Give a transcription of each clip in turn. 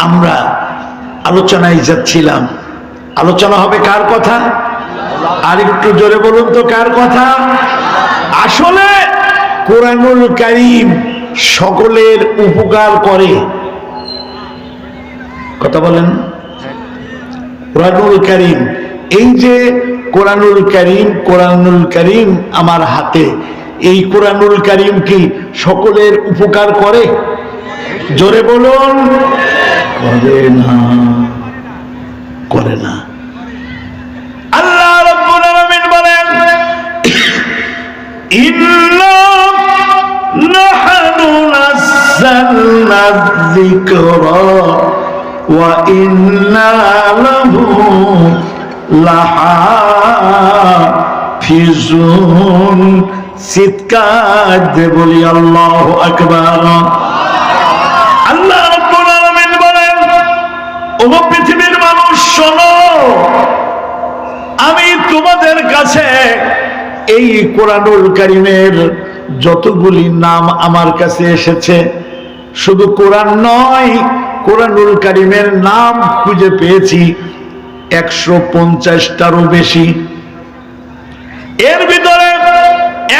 আমরা আলোচনায় যাচ্ছিলাম। আলোচনা হবে কার কথা? আর একটু জোরে বলুন তো, কার কথা? আসলে কোরআনুল কারিম সকলের উপকার করে। কথা বলেন। কোরআনুল করিম, এই যে কোরআনুল করিম কোরআনুল করিম আমার হাতে, এই কোরআনুল করিম কি সকলের উপকার করে? জোরে বলুন। করে না করে না। আল্লাহ রাব্বুল আলামিন বলেন, ইন্না নাহনু নাযালনা যিকরা ওয়া ইন্না লাহু লাহাফিজুন চিৎকার দে বলি, আল্লাহু আকবার। তোমাদের কাছে এই কোরআনুল কারিমের যতগুলি নাম আমার কাছে এসেছে, শুধু কোরআন নয়, কোরআনুল কারিমের নাম খুঁজে পেয়েছি একশো পঞ্চাশটারও বেশি। এর ভিতরে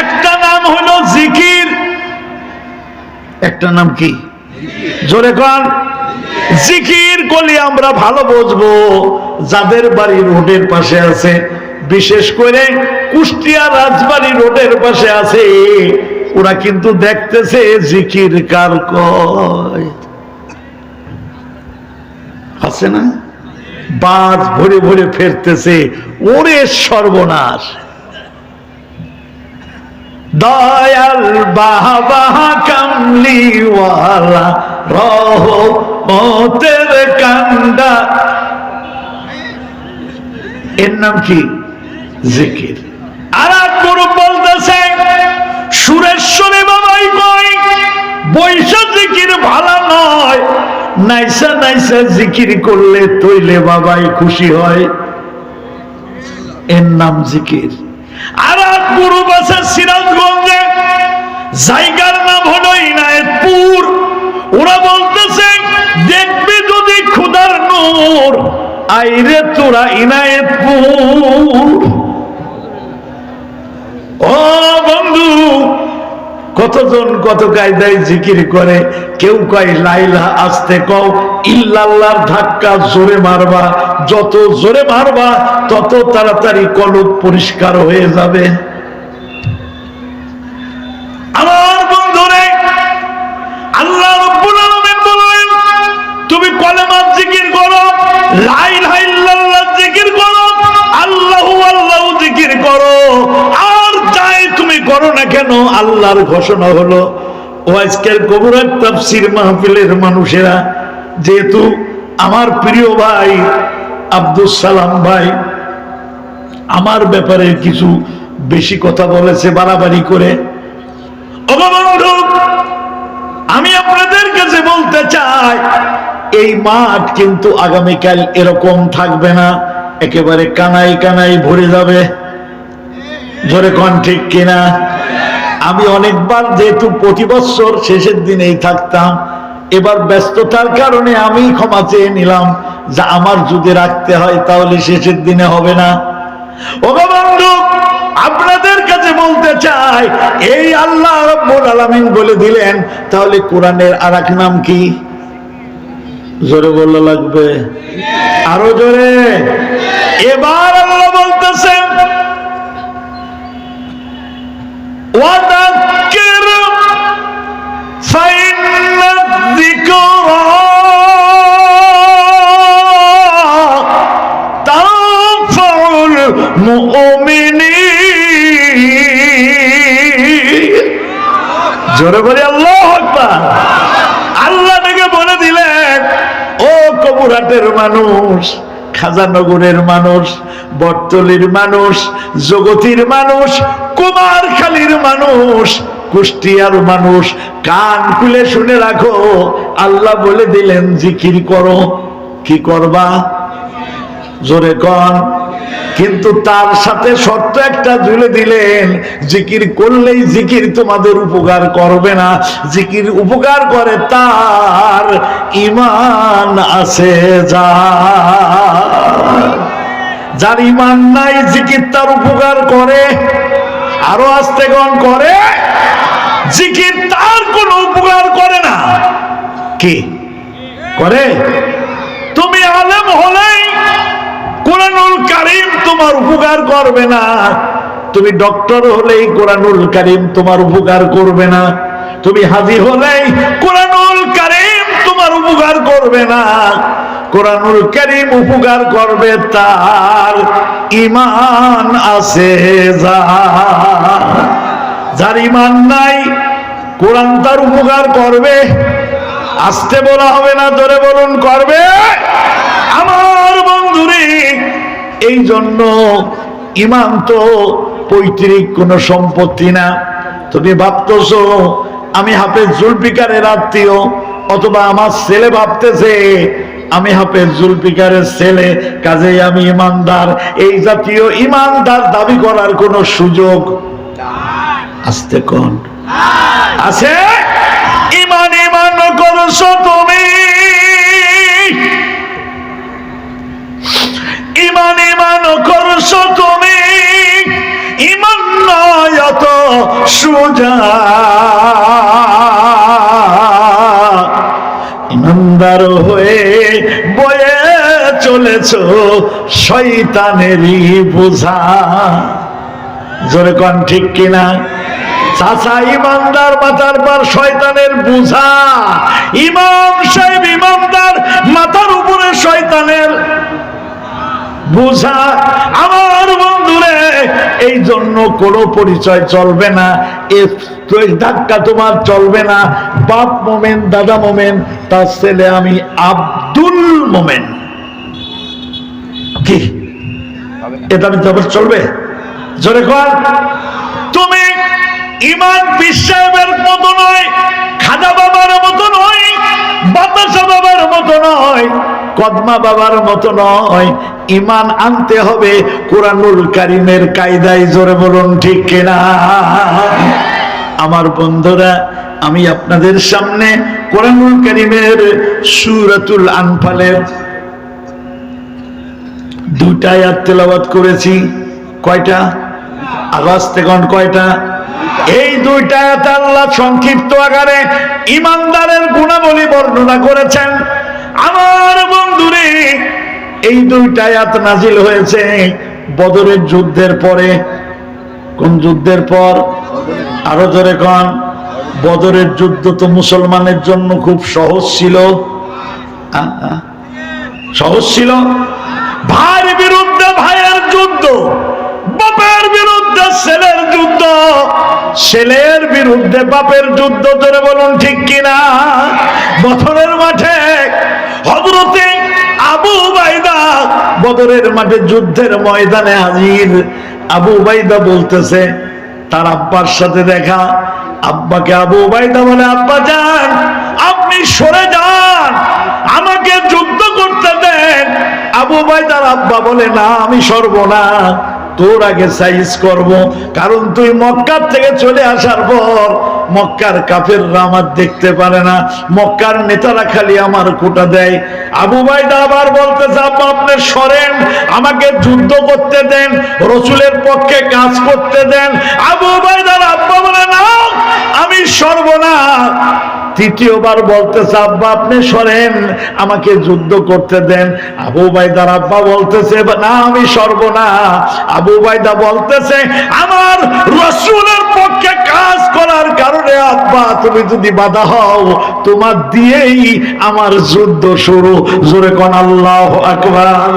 একটা নাম হলো জিকির। একটা নাম কি? জোরে কন। জিকির করলে আমরা ভালো বুঝব, যাদের বাড়ি রোডের পাশে আছে। বিশেষ করে কুষ্টিয়া রাজবাড়ি রোডের পাশে আছে। ওরা কিন্তু দেখতেছে জিকির কার কয়। আছে না? বাদ ভরে ভরে ফেরতেছে। ওরে সর্বনাশ। দয়াল বাবা কামলিওয়ালা রহ কান্দা। এর নাম কি? জিকির। আর এক গ্রুপ বলতেছে, সুরেশ্বরী বাবাই কই বৈশা জিকির ভালো নয়। নাইসা নাইসা জিকির করলে তৈলে বাবাই খুশি হয়। এর নাম জিকির। আর এক আছে সিরাজগঞ্জে, জায়গার নাম হলো ইনায়তপুর। ওরা বলতেছে, দেখবি যদি খুদার নূর, আইরে তোরা ইনায়তপুর। কতজন কত কায়দায় জিকির করে? কেউ কয়, লাইলা, আসতে কও, ইল্লাল্লাহর ধাক্কা জোরে মারবা। যত জোরে মারবা, তত তাড়াতাড়ি কলব পরিষ্কার হয়ে যাবে। আমার বন্ধুরে, আল্লাহ রাব্বুল আলামিন বলেন, তুমি জিকির করো লা ইলাহা ইল্লাল্লাহ জিকির করো, আল্লাহু আল্লাহু জিকির করো। আর তুমি করো না কেন? আল্লাহর ঘোষণা হলো, ও আজকের কবুরার তাফসীর মাহফিলের মানুষেরা, যেহেতু আমার প্রিয় ভাই আব্দুল সালাম ভাই আমার ব্যাপারে কিছু বেশি কথা বলেছে, বাড়াবাড়ি করে। আমি আপনাদের কাছে বলতে চাই, এই মাঠ কিন্তু আগামীকাল এরকম থাকবে না, একেবারে কানাই কানাই ভরে যাবে। জোরে কন ঠিক কিনা? আমি অনেকবার যেহেতু প্রতি বছর শেষের দিনেই থাকতাম, এবার ব্যস্ততার কারণে আমি ক্ষমা চেয়ে নিলাম যা আমার যদি রাখতে হয় তাহলে শেষের দিনে হবে না। আপনাদের কাছে বলতে চাই, এই আল্লাহ রব্বুল আলামিন বলে দিলেন, তাহলে কোরআনের আরেক নাম কি? জোরে বললে লাগবে। আরও জোরে। এবার আল্লাহ বলতেছেন وذكر فإن الذكرى تنفع المؤمنين জোরে বলে আল্লাহ আকবার আল্লাহ থেকে বলে দিলেন ও কবুরাটের মানুষ খাজানগরের মানুষ বটতলির মানুষ জগতির মানুষ কুমারখালীর মানুষ, কুষ্টিয়ার মানুষ, কান খুলে শুনে রাখো। আল্লাহ বলে দিলেন, জিকির করো। কি করবা? জোরে কন। কিন্তু তার সাথে শর্ত একটা জুড়ে দিলেন, জিকির করলেই জিকির তোমাদের উপকার করবে না। জিকির উপকার করে তার ইমান আছে যা। যার ইমান নাই, জিকির তার উপকার করে। আরও আস্তে গণ করে। জিকির তার কোনো উপকার করে না। কি? করে? তুমি আলেম হলেই কোরআনুল কারিম তোমার উপকার করবে না। তুমি ডক্টর হলেই কোরআনুল কারিম তোমার উপকার করবে না। তুমি হাজি হলেই কোরআনুল কারিম তোমার উপকার করবে না। কোরআনুল কারিম উপকার করবে তার। ইমান আছে যার। ইমান নাই, কোরআন তার উপকার করবে। আসতে বলা হবে না, ধরে বলুন, করবে। আমার বন্ধুরে, এই জন্য ইমান তো পৈতৃক কোনো সম্পত্তি না। তুমি ভাবতেছ, আমি হাফেজ জুলফিকারের আত্মীয়, অথবা আমার ছেলে ভাবতেছে আমি হাফেজ জুলফিকারের ছেলে, কাজেই আমি ইমানদার। এই জাতীয় ইমানদার দাবি করার কোনো সুযোগ আসতে কোন? আছে? ইমান ইমান করছ তুমি। ইমান ইমান করছ তুমি। ইমান নয় সুজা। ইমানদার হয়ে চলেছ শয়তানেরই বোঝা। জোরে কন, ঠিক কিনা? চাচা, ইমানদার মাথার পর শয়তানের বুঝা। ইমাম সাহেব, ইমানদার মাথার উপরে শয়তানের বুঝা। আমার বন্ধুরে এই জন্য কোনো পরিচয় চলবে না। ধাক্কা তোমার চলবে না। বাপ মোমেন, দাদা মোমেন, তার ছেলে আমি আব্দুল মোমেন। কি? এটা আমি তবে চলবে? জোরে কর। তুমি ইমান বিশ্বাসের মতো নয়, খাজা বাবার মতো নয়, বাতাসা বাবার মতো নয়, কদমা বাবার মতো নয়। ইমান আনতে হবে কোরআনুল কারিমের কায়দায়, জোরে বলুন ঠিক কিনা? আমার বন্ধুরা, আমি আপনাদের সামনে কোরআনুল কারিমের সুরাতুল আনফালের দুইটা আয়াত তেলাওয়াত করেছি। কয়টা? আওয়াজ থেকে কয়টা? এই দুইটা আয়াত আল্লাহ সংক্ষিপ্ত আকারে ইমানদারের গুণাবলী বর্ণনা করেছেন। আমার বন্ধুরে, এই দুইটা আয়াত নাজিল হয়েছে বদরের যুদ্ধের পরে। কোন যুদ্ধের পর? আরও জোরে কন? বদরের যুদ্ধ তো মুসলমানের জন্য খুব সহজ ছিল। সহজ ছিল? ভাইয়ের যুদ্ধ বাপের বিরুদ্ধে ছেলের যুদ্ধ। ছেলের বিরুদ্ধে বাপের যুদ্ধ ধরে বলুন ঠিক কিনা? বছরের মাঠে হজরতে আবু বাইদা বদরের মাঠে যুদ্ধের ময়দানে হাজির। আবু বাইদা বলতেছে, তার আব্বার সাথে দেখা। আব্বাকে আবু বাইদা বলে, আব্বা যান, আপনি সরে যান। আমাকে যুদ্ধ আবু বাইদার আব্বা বলে, না, আমি সর্বনা তোর আগে সাইজ করব। কারণ তুই মক্কার থেকে চলে আসার পর মক্কার কাফের আমার দেখতে পারে না। মক্কার নেতারা খালি আমার কোটা দেয়। আবু বাইদা আবার বলতেছে, আব্বা, আপনি সরেন। আমাকে যুদ্ধ করতে দেন। রসুলের পক্ষে কাজ করতে দেন। আবু বাইদার আব্বা বলে, না, আমি সর্বনা তৃতীয়বার বলতেছে, আব্বা, আপনি সরেন, আমাকে যুদ্ধ করতে দেন। আবু বাইদার আব্বা বলতেছে, না, আমি সর্বনা আবু বাইদা বলতেছে, আমার রসুলের পক্ষে কাজ করার কারণে, আব্বা, তুমি যদি বাধা হও, তোমার দিয়েই আমার যুদ্ধ শুরু। জোরে কোন আল্লাহ আকবার।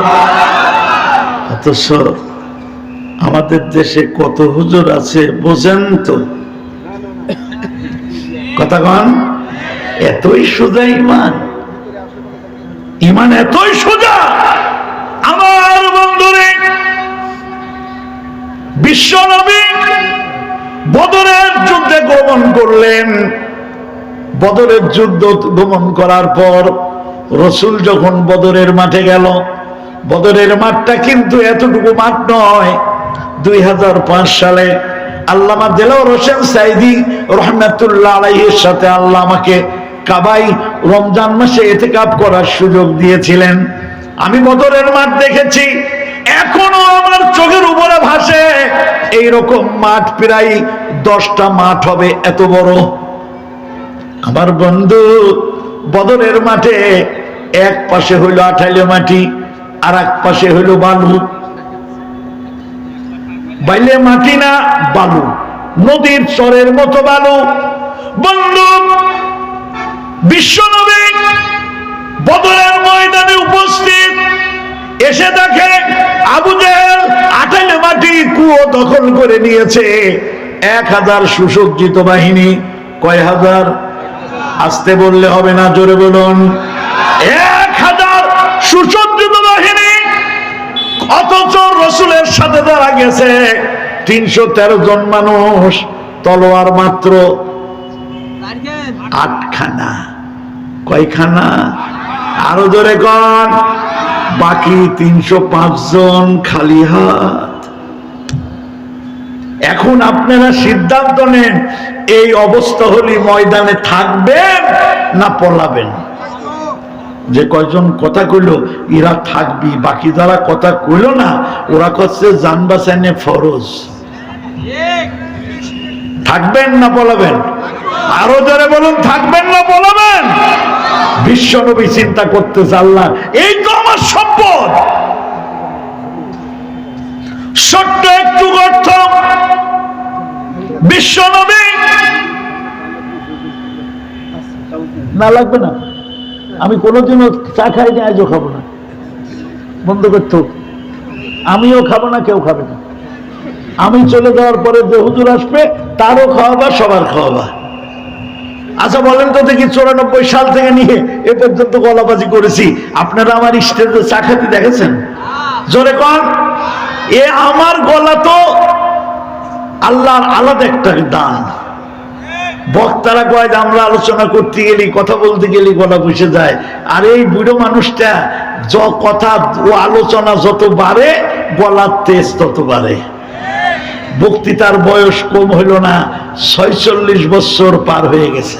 আমাদের দেশে কত হুজুর আছে, বোঝেন তো। কথা কন। এতই সোজা ইমান ইমান এতই সোজা, আমার বন্ধুরে বিশ্ব নবী বদরের যুদ্ধে গমন করলেন। বদরের যুদ্ধ গমন করার পর রসুল যখন বদরের মাঠে গেল, বদরের মাঠটা কিন্তু এতটুকু মাঠ নয়, দুই সালে আল্লামা দেলাওয়ার হোসেন সাইদি রহমাতুল্লাহ আলাইহির সাথে আল্লাহ আমাকে কাবাই রমজান মাসে এতে কাপ করার সুযোগ দিয়েছিলেন। আমি বদরের মাঠ দেখেছি, এখনও আমার চোখের উপরে ভাসে। এই রকম মাঠ প্রায় দশটা মাঠ হবে, এত বড়। আমার বন্ধু, বদরের মাঠে এক পাশে হইল আঠাইলে মাটি আর এক পাশে হইল বালু। বাইলে মাটি না, বালু। নদীর চরের মতো বালু। বন্ধু বিশ্বনবী বদরের ময়দানে উপস্থিত। এসে দেখে আবু মাটি কুয়ো দখল করে নিয়েছে। এক হাজার সুসজ্জিত বাহিনী, কয় হাজার? আসতে বললে হবে না, জোরে বলুন। এক হাজার সুসজ্জিত বাহিনী, অথচ রসুলের সাথে যারা গেছে। তিনশো তেরো জন মানুষ, তলোয়ার মাত্র আটখানা। কয়খানা? আরও জোরে কন। বাকি তিনশো পাঁচ জন খালি হাত। এখন আপনারা সিদ্ধান্ত নেন, এই অবস্থা হলে ময়দানে থাকবেন না পলাবেন? যে কয়জন কথা কইলো, এরা থাকবি বাকি যারা কথা কইলো না, ওরা করছে জান বাঁচানে ফরজ। থাকবেন না পলাবেন আরও জোরে বলুন, থাকবেন না পলাবেন বিশ্ব নবী চিন্তা করতে আল্লাহ, এই তো আমার সম্পদ। ছোট্ট একটু অর্থ বিশ্ব নবী। না, লাগবে না। আমি কোনোদিনও চা খাই না আজও খাব না। বন্ধ করতে আমিও খাব না, কেউ খাবে না। আমি চলে যাওয়ার পরে যে হুজুর আসবে, তারও খাওয়াবা, সবার খাওয়াবা। আচ্ছা বলেন তো দেখি চৌরানব্বই সাল থেকে নিয়ে এ পর্যন্ত গলাবাজি করেছি। আপনারা আমার স্টেজে চা দেখেছেন? জোরে কন। এ আমার গলা তো আল্লাহর আলাদা একটা দান। বক্তারা কয় যে আমরা আলোচনা করতে গেলি, কথা বলতে গেলি, গলা বসে যায়। আর এই বুড়ো মানুষটা য কথা, ও আলোচনা যত বাড়ে, গলার তেজ তত বাড়ে। বক্তৃতার বয়স কম হইল না, ছয়চল্লিশ বছর পার হয়ে গেছে।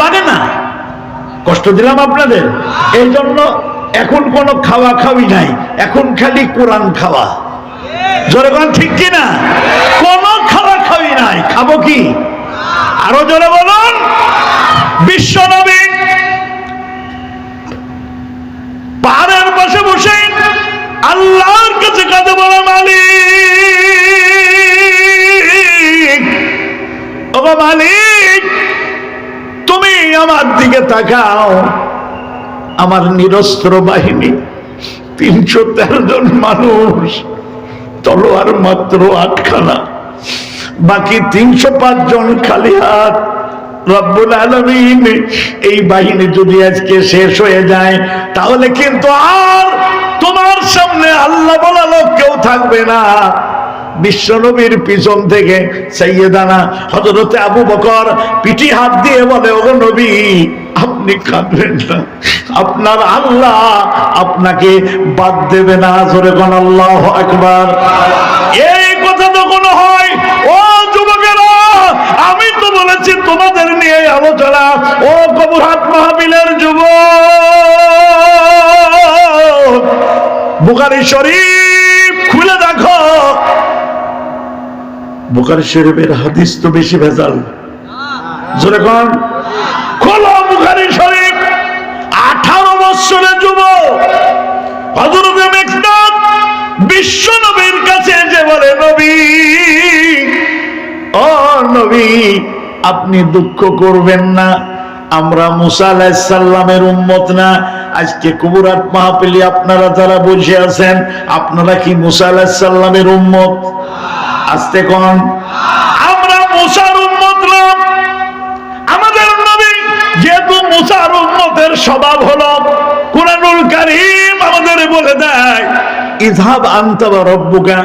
লাগে না? কষ্ট দিলাম আপনাদের। এই জন্য এখন কোনো খাওয়া খাওয়ি নাই, এখন খালি কোরআন খাওয়া। জোরে কোন ঠিক কিনা কোনো খাওয়া খাওয়ি নাই। খাব কি? আরও জোরে বলুন। বিশ্ব নবী মালিক, তুমি আমার দিকে তাকাও। আমার নিরস্ত্র বাহিনী, তিনশো তেরো জন মানুষ, তলোয়ার মাত্র আটখানা। বাকি তিনশো পাঁচ জন খালি হাত। রব্বুল আলমিন, এই বাহিনী যদি আজকে শেষ হয়ে যায়, তাহলে কিন্তু আর তোমার সামনে আল্লাহ বলা লোক কেউ থাকবে না। বিশ্বনবীর পিছন থেকে সাইয়েদানা হজরতে আবু বকর পিঠি হাত দিয়ে বলে ও নবী, আপনি কাঁদবেন না। আপনার আল্লাহ আপনাকে বাদ দেবে না। জোরে কোন আল্লাহ একবার এই কথা তো কোনো হয়। ও যুবকেরা, আমি তো বলেছি তোমাদের নিয়ে আলোচনা। ও কবুরহাট মাহবিলের যুবক, বুখারী শরীফ বুখারী শরীফের হাদিস তো বেশি ভেজাল। আপনি দুঃখ করবেন না। আমরা মুসা উম্মত না। আজকে কুবুরাত মাহপিলি আপনারা যারা বসে আছেন, আপনারা কি মুসা আলাহিসাল্লামের উম্মত? আসতে কোন? আমরা মুসার উম্মত না। আমাদের নবী যেহেতু মুসার উম্মতের স্বভাব হলো কুরআনুল কারীম আমাদের বলে দেয়, ইযহাব আনতা রাব্বুকা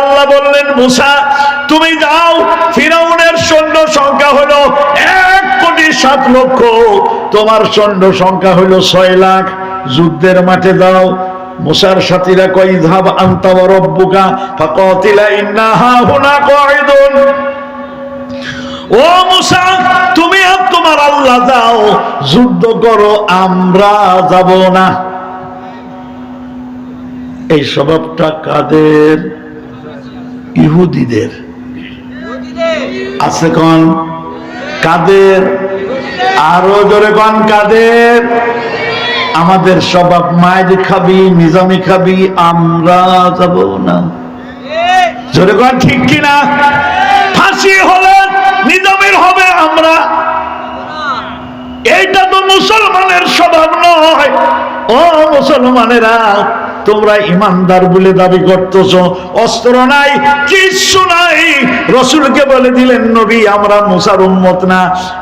আল্লাহ বললেন, মুসা, তুমি যাও সংখ্যা হলো সাত লক্ষ। তোমার সৈন্য সংখ্যা হইল ছয় লাখ। যুদ্ধের মাঠে দাও মুসার সাথীরা কই ধাব আনতা রব্বুকা ফাকাতিলা ইন্না হাহুনা কাঈদুন। ও মুসা, তুমি আর তোমার আল্লাহ যাও। যুদ্ধ করো, আমরা যাব না। এই স্বভাবটা কাদের? ইহুদিদের। আছে কন? কাদের? আরও জোরে কন, কাদের? আমাদের স্বভাব মায়ের খাবি, নিজামি খাবি, আমরা যাব না। জোরে কন, ঠিক কিনা? ফাঁসি হলে নিজামের হবে, আমরা এইটা তো মুসলমানের স্বভাব নয়। ও মুসলমানেরা, তোমরা ইমানদার বলে দাবি করতেছ, অস্ত্র নাই, কিচ্ছু নাই। রসুলকে বলে দিলেন, নবী, আমরা মুসার উম্মত না।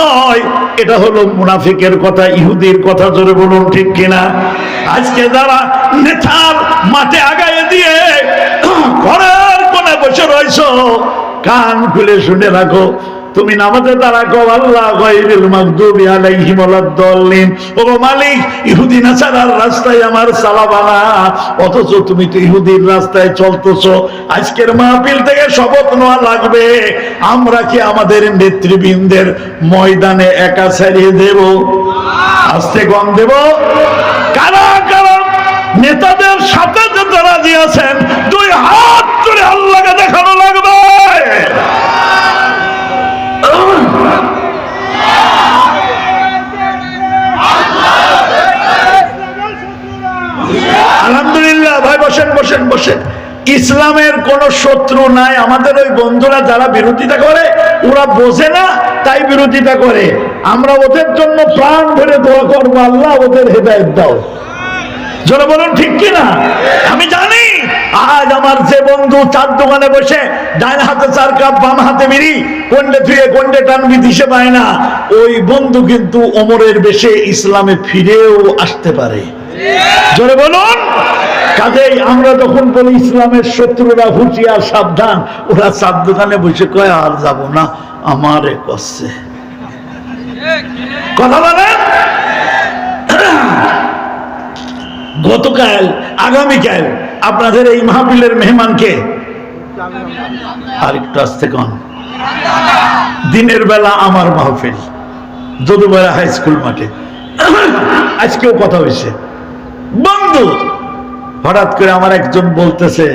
নয়, এটা হলো মুনাফিকের কথা, ইহুদির কথা, জোরে বলুন ঠিক কিনা? আজকে যারা নেতার মাঠে আগায় দিয়ে ঘরের কোনে বসে রয়েছ, কান খুলে শুনে রাখো তুমি নামাজে দাঁড়া কো আল্লাহ গায়রিল মাগদুবি আলাইহিম ওয়ালাদ-দাল্লিন ও মালিক, ইহুদি নাসারার রাস্তায় আমার সালাবানা, অথচ তুমি তো ইহুদির রাস্তায় চলতেছো। আজকের মাহফিল থেকে শপথ নেওয়া লাগবে। আমরা কি আমাদের নেতৃবৃন্দের ময়দানে একা ছাড়িয়ে দেব? আস্তে গম দেব? কারা কারা? নেতাদের সাথে যেতে রাজি আছেন, দুই হাত তুলে আল্লাহকে দেখানো লাগবে। আলহামদুলিল্লাহ ভাই বসেন বসেন বসেন। ইসলামের কোন শত্রু নাই। আমাদের ওই বন্ধুরা যারা বিরোধিতা করে, ওরা বোঝে না, তাই বিরোধিতা করে। আমরা ওদের জন্য প্রাণ ভরে দোয়া করব। আল্লাহ ওদের হেদায়ত দাও। বলুন, ঠিক কিনা আমি জানি, আজ আমার যে বন্ধু চার দোকানে বসে, ডান হাতে চার কাপ, বাম হাতে বিড়ি, কোনডে ধুয়ে, কোনডে টানবি দিশে পায় না, ওই বন্ধু কিন্তু ওমরের বেশে ইসলামে ফিরেও আসতে পারে। জোরে বলুন। কাজেই আমরা যখন বলি ইসলামের শত্রুরা হুঁশিয়ার, সাবধান, ওরা চার দোকানে বসে কয়, আর যাব না, আমারে কষছে কথা বলেন? গতকাল, আগামীকাল আপনাদের এই মাহফিলের মেহমানকে আরেকটু আসতে কন। দিনের বেলা আমার মাহফিল যদুবেলা হাই স্কুল মাঠে। আজকেও কথা হয়েছে। বন্ধু। হঠাৎ করে আমার একজন বলতেছে,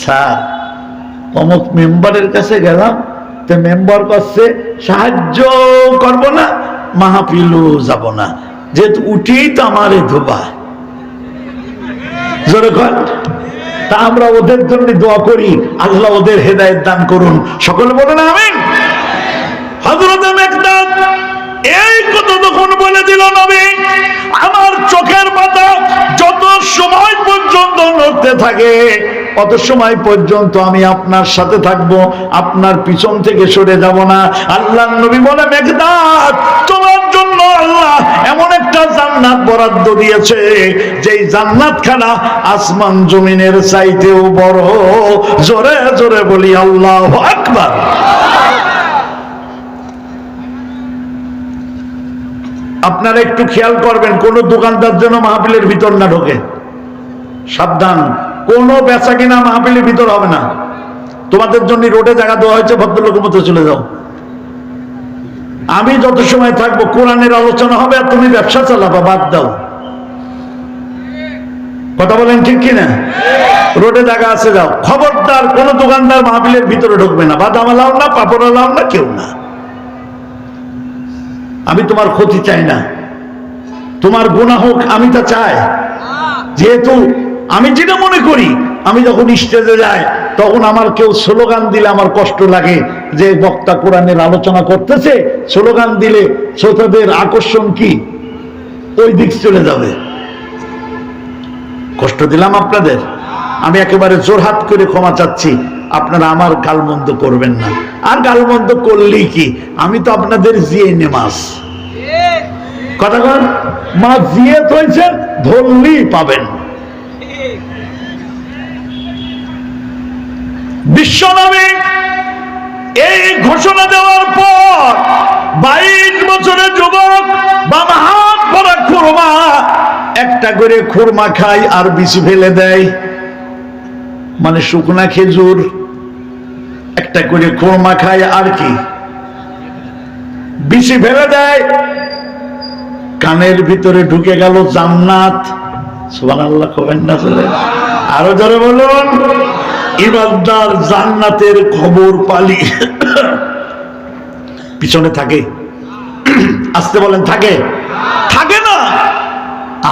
স্যার, অমুক মেম্বারের কাছে গেলাম, তো মেম্বার করছে, সাহায্য করব না, মাহফিলও যাব না, যেহেতু উঠেই তো আমারে ধোবা জোরে তা আমরা ওদের জন্য দোয়া করি, আল্লাহ ওদের হেদায়েত দান করুন। সকলে আমিন। হযরত মেকদাদ এই কথা তখন বলে দিল নবী, আমার চোখের পাতা সময় পর্যন্ত নড়তে থাকে। অত সময় পর্যন্ত আমি আপনার সাথে থাকব, আপনার পিছন থেকে সরে যাব না। আল্লাহ নবী বলে মেঘদাত তোমার জন্য আল্লাহ এমন একটা জান্নাত বরাদ্দ দিয়েছে, যেই জান্নাত খানা আসমান জমিনের চাইতেও বড়। জোরে জোরে বলি, আল্লাহ আকবার। আপনারা একটু খেয়াল করবেন, কোন দোকানদার যেন মাহফিলের ভিতর না ঢোকে। সাবধান, কোন বেচা কিনা মাহফিলের ভিতর হবে না। তোমাদের জন্য রোডে জায়গা দেওয়া হয়েছে, ভদ্রলোকের মতো চলে যাও। আমি যত সময় থাকব, কোরআনের আলোচনা হবে আর তুমি ব্যবসা চালাবা, বাদ দাও। কথা বলেন ঠিক কিনা? রোডে জায়গা আছে, যাও। খবরদার, কোন দোকানদার মাহফিলের ভিতরে ঢুকবে না। বাদাম লাও না, পাপড় লাও না, কেউ না। আমি তোমার ক্ষতি চাই না। তোমার গুণা হোক, আমি তা চাই। যেহেতু আমি যেটা মনে করি, আমি যখন স্টেজে যাই, তখন আমার কেউ স্লোগান দিলে আমার কষ্ট লাগে। যে বক্তা কোরআনের আলোচনা করতেছে, স্লোগান দিলে শ্রোতাদের আকর্ষণ কি? ওই দিক চলে যাবে। কষ্ট দিলাম আপনাদের। আমি একেবারে জোরহাত করে ক্ষমা চাচ্ছি। আপনারা আমার গালমন্দ করবেন না। আর গালমন্দ করলেই কি? আমি তো আপনাদের জিয়ে নেমাস কথা জিয়ে পাবেন। বিশ্বনবী এই ঘোষণা দেওয়ার পর বাইশ বছরের যুবক বাম হাত খুরমা, একটা করে খুরমা খায় আর বিচি ফেলে দেয়। মানে শুকনা খেজুর, একটা করে খুরমা খায় আর কি। বিচি ফেলে দেয়। কানের ভিতরে ঢুকে গেল সুবান আল্লাহ আরও জোরে বলুন। ইবাদদার জান্নাতের খবর পালি। পিছনে থাকে। আসতে বলেন থাকে।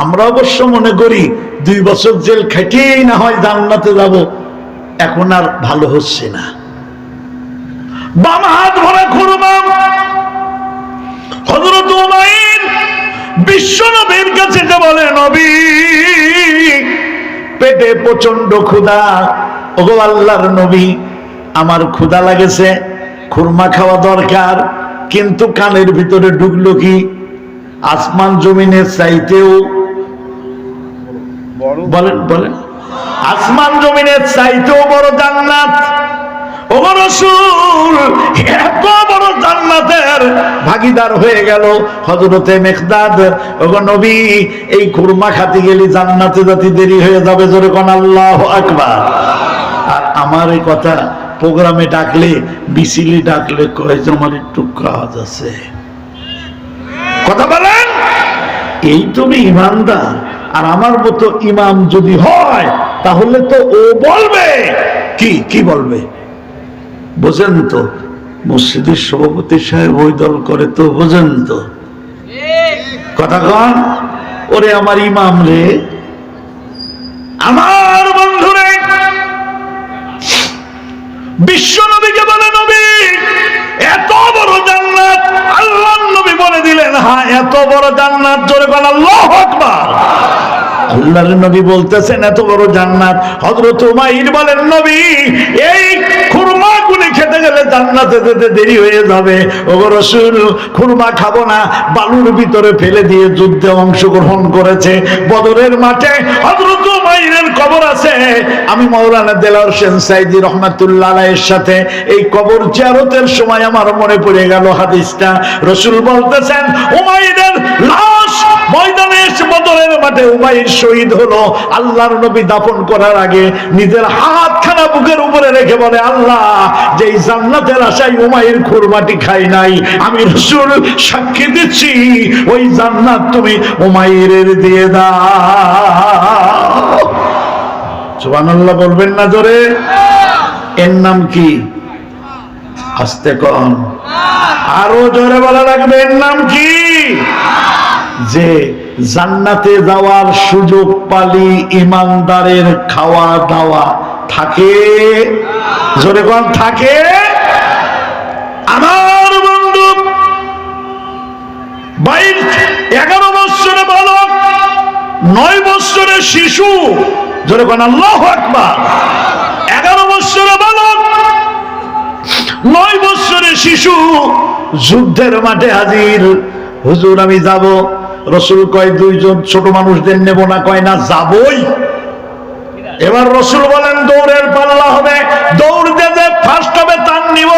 আমরা অবশ্য মনে করি দুই বছর জেল খেটেই না হয় জান্নাতে যাব, এখন আর ভালো হচ্ছে না। বাম হাত ভরা খুরমা হযরত উমাইর বিশ্বনবীর কাছে যে বলে, নবী, পেটে প্রচণ্ড ক্ষুধা। ওগো আল্লাহর নবী, আমার ক্ষুধা লাগেছে, খুরমা খাওয়া দরকার, কিন্তু কানের ভিতরে ঢুকলো কি? আসমান জমিনের চাইতেও বলেন বলেন। আসমান জমিনের চাইতেও বড় জান্নাত। এত বড় জান্নাতের ভাগিদার হয়ে গেল হজরতে মেঘদাদ ওগো নবী এই খুরমা খাতে গেলে জান্নাতে যাতে দেরি হয়ে যাবে জোরে কোন আল্লাহ আকবার। আর আমার এই কথা প্রোগ্রামে ডাকলে বিসিলি ডাকলে কয় আমার একটু কাজ আছে। কথা বলেন? এই তুমি ইমানদার। আর আমার মতো ইমাম যদি হয়, তাহলে তো ও বলবে। কি? কি বলবে? বোঝেন তো, মসজিদের সভাপতি সাহেব ওই দল করে তো বোঝেন তো। কথা কন, ওরে আমার ইমাম রে। আমার বন্ধুরে, বিশ্ব নবীকে বলে নবী, এত বড় জান্নাত আল্লাহ নবী বলে দিলেন। হ্যাঁ এত বড় জান্নাত, জোরে বল আল্লাহ আকবার। আল্লাহর নবী বলতেছেন, এত বড় জান্নাত। হযরত উমাইর বলেন, নবী, এই খুরমা গুলি খেতে গেলে জান্নাতে যেতে দেরি হয়ে যাবে। ওগো রাসূল, খুরমা খাব না। বালুর ভিতরে ফেলে দিয়ে যুদ্ধে অংশগ্রহণ করেছে। বদরের মাঠে হযরত উমাইরের কবর আছে। আমি মাওলানা দেলাওয়ার হোসেন সাইদি রহমাতুল্লাহ আলাইহির সাথে এই কবর জিয়ারতের সময় আমার মনে পড়ে গেল হাদিসটা। রাসূল বলতেছেন, উমাইরের লাশ ময়দানে এসে বদরের মাঠে উমাইর শহীদ হলো, আল্লাহর নবী দাফন করার আগে নিজের হাতখানা বুকের উপরে রেখে বলে, আল্লাহ যে জান্নাতের আশায় উমাইর খুরমাটি খাই নাই, আমি রসুল সাক্ষী দিচ্ছি, ওই জান্নাত তুমি উমাইরের দিয়ে দাও। সুবহানাল্লাহ বলবেন না জোরে। এর নাম কি? আস্তে কন। আরও জোরে বলা লাগবে, এর নাম কি? যে জান্নাতে যাওয়ার সুযোগ পালি, ইমানদারের খাওয়া দাওয়া থাকে? জোরে কোন থাকে? আমার বন্ধু, বাইশ, এগারো বৎসরে বালক, নয় বৎসরে শিশু, জোরে কোন আল্লাহ এগারো বৎসরে বালক, নয় বৎসরে শিশু, যুদ্ধের মাঠে হাজির, হুজুর আমি যাব। রসুল কয়, দুইজন ছোট মানুষদের নেব না? কয়, না, যাবই। এবার রসুল বলেন, দৌড়ের পাল্লা হবে। দৌড় যে ফার্স্ট হবে, তার নিব।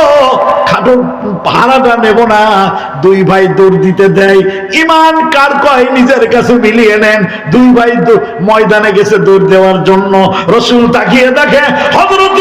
খাটো ভাড়াটা নেব না। দুই ভাই দৌড় দিতে দেয়। ইমান কার কয়, নিজের কাছে মিলিয়ে নেন। দুই ভাই ময়দানে গেছে দৌড় দেওয়ার জন্য। রসুল তাকিয়ে দেখে হজরত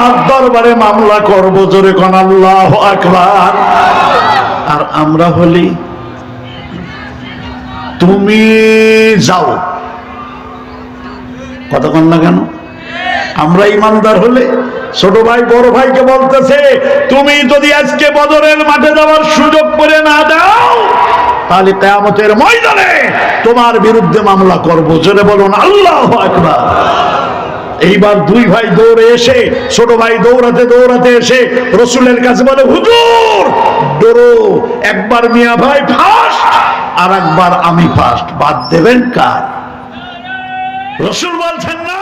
দরবারে মামলা করব জোরে কোন আল্লাহ আকবার। আর আমরা হলি তুমি যাও। কতক্ষণ না কেন? আমরা ইমানদার হলে ছোট ভাই, বড় ভাইকে বলতেছে, তুমি যদি আজকে বদরের মাঠে যাওয়ার সুযোগ করে না দাও, তাহলে কেয়ামতের ময়দানে তোমার বিরুদ্ধে মামলা করব। জোরে বলুন, আল্লাহ আকবার। এইবার দুই ভাই দৌড়ে এসে, ছোট ভাই দৌড়াতে দৌড়াতে এসে রসুলের কাছে বলে, হুজুর, ডোরো, একবার মিয়া ভাই ফার্স্ট আর একবার আমি ফার্স্ট বাদ দেবেন কার? রসুল বলছেন, না